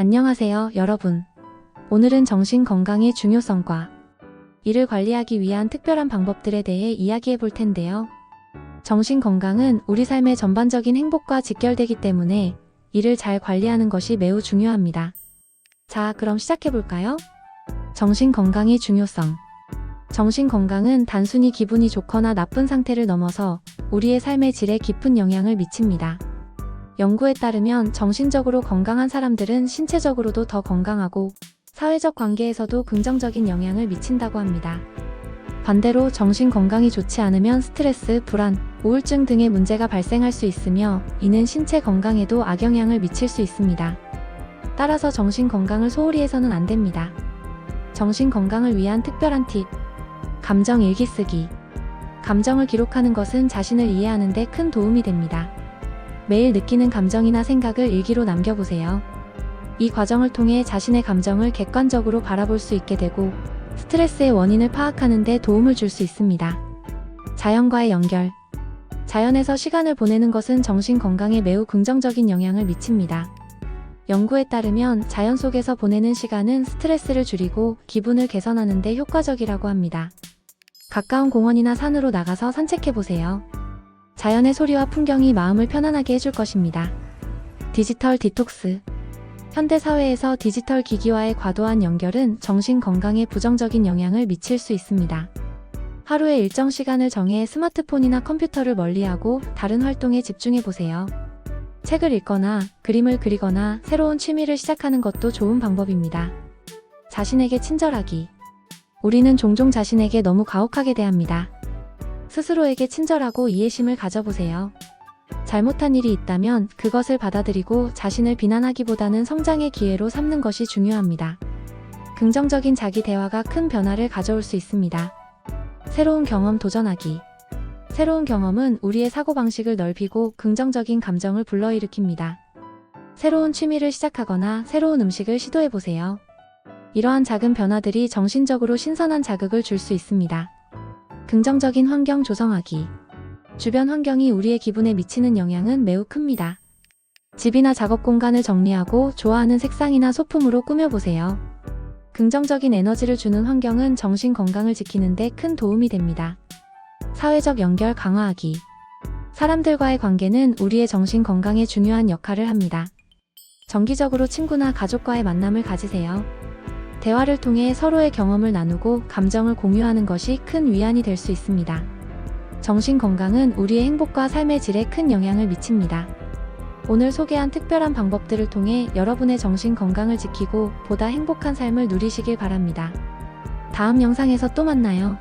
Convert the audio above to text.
안녕하세요, 여러분. 오늘은 정신 건강의 중요성과 이를 관리하기 위한 특별한 방법들에 대해 이야기해 볼 텐데요. 정신 건강은 우리 삶의 전반적인 행복과 직결되기 때문에 이를 잘 관리하는 것이 매우 중요합니다. 자, 그럼 시작해 볼까요? 정신 건강의 중요성. 정신 건강은 단순히 기분이 좋거나 나쁜 상태를 넘어서 우리의 삶의 질에 깊은 영향을 미칩니다. 연구에 따르면 정신적으로 건강한 사람들은 신체적으로도 더 건강하고 사회적 관계에서도 긍정적인 영향을 미친다고 합니다. 반대로 정신 건강이 좋지 않으면 스트레스, 불안, 우울증 등의 문제가 발생할 수 있으며 이는 신체 건강에도 악영향을 미칠 수 있습니다. 따라서 정신 건강을 소홀히 해서는 안 됩니다. 정신 건강을 위한 특별한 팁. 감정 일기 쓰기. 감정을 기록하는 것은 자신을 이해하는 데 큰 도움이 됩니다. 매일 느끼는 감정이나 생각을 일기로 남겨보세요. 이 과정을 통해 자신의 감정을 객관적으로 바라볼 수 있게 되고 스트레스의 원인을 파악하는 데 도움을 줄 수 있습니다. 자연과의 연결. 자연에서 시간을 보내는 것은 정신 건강에 매우 긍정적인 영향을 미칩니다. 연구에 따르면 자연 속에서 보내는 시간은 스트레스를 줄이고 기분을 개선하는 데 효과적이라고 합니다. 가까운 공원이나 산으로 나가서 산책해 보세요. 자연의 소리와 풍경이 마음을 편안하게 해줄 것입니다. 디지털 디톡스. 현대 사회에서 디지털 기기와의 과도한 연결은 정신 건강에 부정적인 영향을 미칠 수 있습니다. 하루에 일정 시간을 정해 스마트폰이나 컴퓨터를 멀리하고 다른 활동에 집중해 보세요. 책을 읽거나 그림을 그리거나 새로운 취미를 시작하는 것도 좋은 방법입니다. 자신에게 친절하기. 우리는 종종 자신에게 너무 가혹하게 대합니다. 스스로에게 친절하고 이해심을 가져보세요. 잘못한 일이 있다면 그것을 받아들이고 자신을 비난하기보다는 성장의 기회로 삼는 것이 중요합니다. 긍정적인 자기 대화가 큰 변화를 가져올 수 있습니다. 새로운 경험 도전하기. 새로운 경험은 우리의 사고방식을 넓히고 긍정적인 감정을 불러일으킵니다. 새로운 취미를 시작하거나 새로운 음식을 시도해보세요. 이러한 작은 변화들이 정신적으로 신선한 자극을 줄 수 있습니다. 긍정적인 환경 조성하기. 주변 환경이 우리의 기분에 미치는 영향은 매우 큽니다. 집이나 작업 공간을 정리하고 좋아하는 색상이나 소품으로 꾸며보세요. 긍정적인 에너지를 주는 환경은 정신 건강을 지키는데 큰 도움이 됩니다. 사회적 연결 강화하기. 사람들과의 관계는 우리의 정신 건강에 중요한 역할을 합니다. 정기적으로 친구나 가족과의 만남을 가지세요. 대화를 통해 서로의 경험을 나누고 감정을 공유하는 것이 큰 위안이 될 수 있습니다. 정신 건강은 우리의 행복과 삶의 질에 큰 영향을 미칩니다. 오늘 소개한 특별한 방법들을 통해 여러분의 정신 건강을 지키고 보다 행복한 삶을 누리시길 바랍니다. 다음 영상에서 또 만나요.